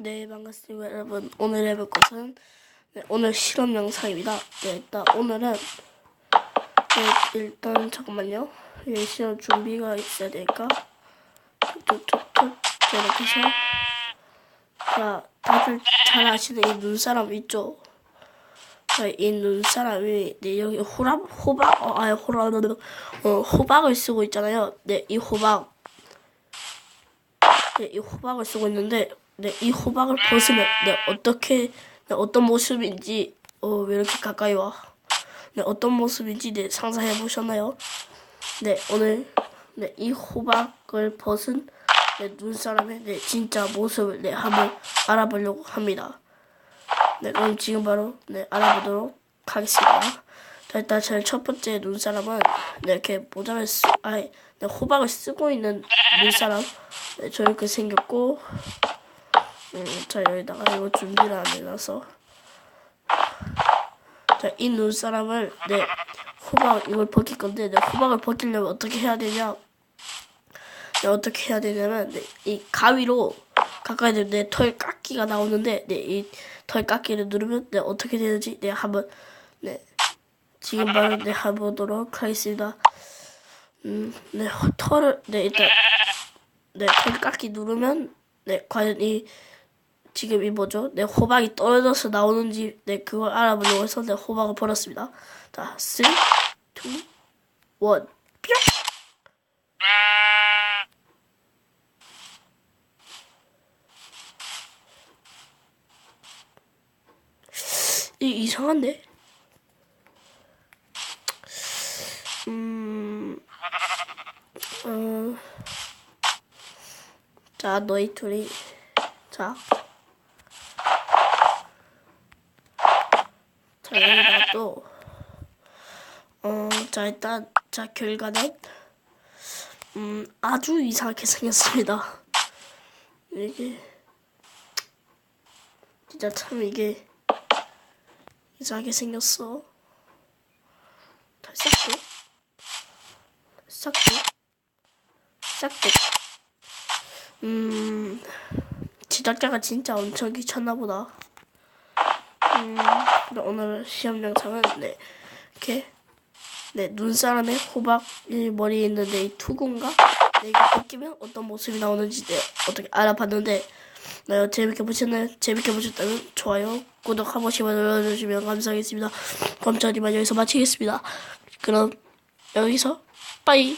네, 반갑습니다, 여러분. 오늘 해볼 것은 네, 오늘 실험 영상입니다. 네, 일단 오늘은 네, 일단 잠깐만요. 예, 실험 준비가 있어야 되니까 툭툭툭툭 자, 이렇게 해서 자, 다들 잘 아시는 이 눈사람 있죠? 자, 이 눈사람이 네, 여기 호랍 호박 어, 아니 호랍 어, 호박을 쓰고 있잖아요. 네, 이 호박 네, 이 호박을 쓰고 있는데, 네, 이 호박을 벗으면, 네, 어떻게, 네, 어떤 모습인지, 어, 왜 이렇게 가까이 와? 네, 어떤 모습인지, 네, 상상해 보셨나요? 네, 오늘, 네, 이 호박을 벗은, 네, 눈사람의, 네, 진짜 모습을, 네, 한번 알아보려고 합니다. 네, 그럼 지금 바로, 네, 알아보도록 하겠습니다. 자, 일단 제첫 번째 눈사람은, 네, 이렇게 모자를 쓰, 아니, 네, 호박을 쓰고 있는 눈사람. 네, 저렇게 생겼고, 음, 자, 여기다가 이거 준비를 안 해놔서. 자, 이 눈 사람을, 네, 호박, 이걸 벗길 건데, 네, 호박을 벗기려면 어떻게 해야 되냐? 네, 어떻게 해야 되냐면, 네, 이 가위로 가까이 되면 내 털 깎기가 나오는데, 네, 이털 깎기를 누르면, 네, 어떻게 되는지, 네, 한번, 네, 지금 바로, 네, 해보도록 하겠습니다. 음, 네, 허- 털을, 네, 일단, 네, 털 깎기 누르면, 네, 과연 이, 지금 이 뭐죠? 네, 호박이 떨어져서 나오는지, 네, 그걸 알아보려고 해서, 네, 호박을 버렸습니다. 자, 3, 2, 1, 뿅! 이, 이상한데? 음, 어, 자, 너희 둘이, 자. 또, 어, 자, 일단, 자, 결과는, 음, 아주 이상하게 생겼습니다. 이게, 진짜 참 이게, 이상하게 생겼어. 다시 싹둑. 싹둑. 싹둑. 음, 제작자가 진짜 엄청 귀찮나 보다. 음, 근데 오늘 시험 영상은, 네, 이렇게, 네, 눈사람에 호박이 머리에 있는데 이 투구인가? 네, 이거 벗기면 어떤 모습이 나오는지 네, 어떻게 알아봤는데, 네, 재밌게 보셨나요? 재밌게 보셨다면 좋아요, 구독 한 번씩만 눌러주시면 감사하겠습니다. 그럼 저는 이만 여기서 마치겠습니다. 그럼 여기서 빠이.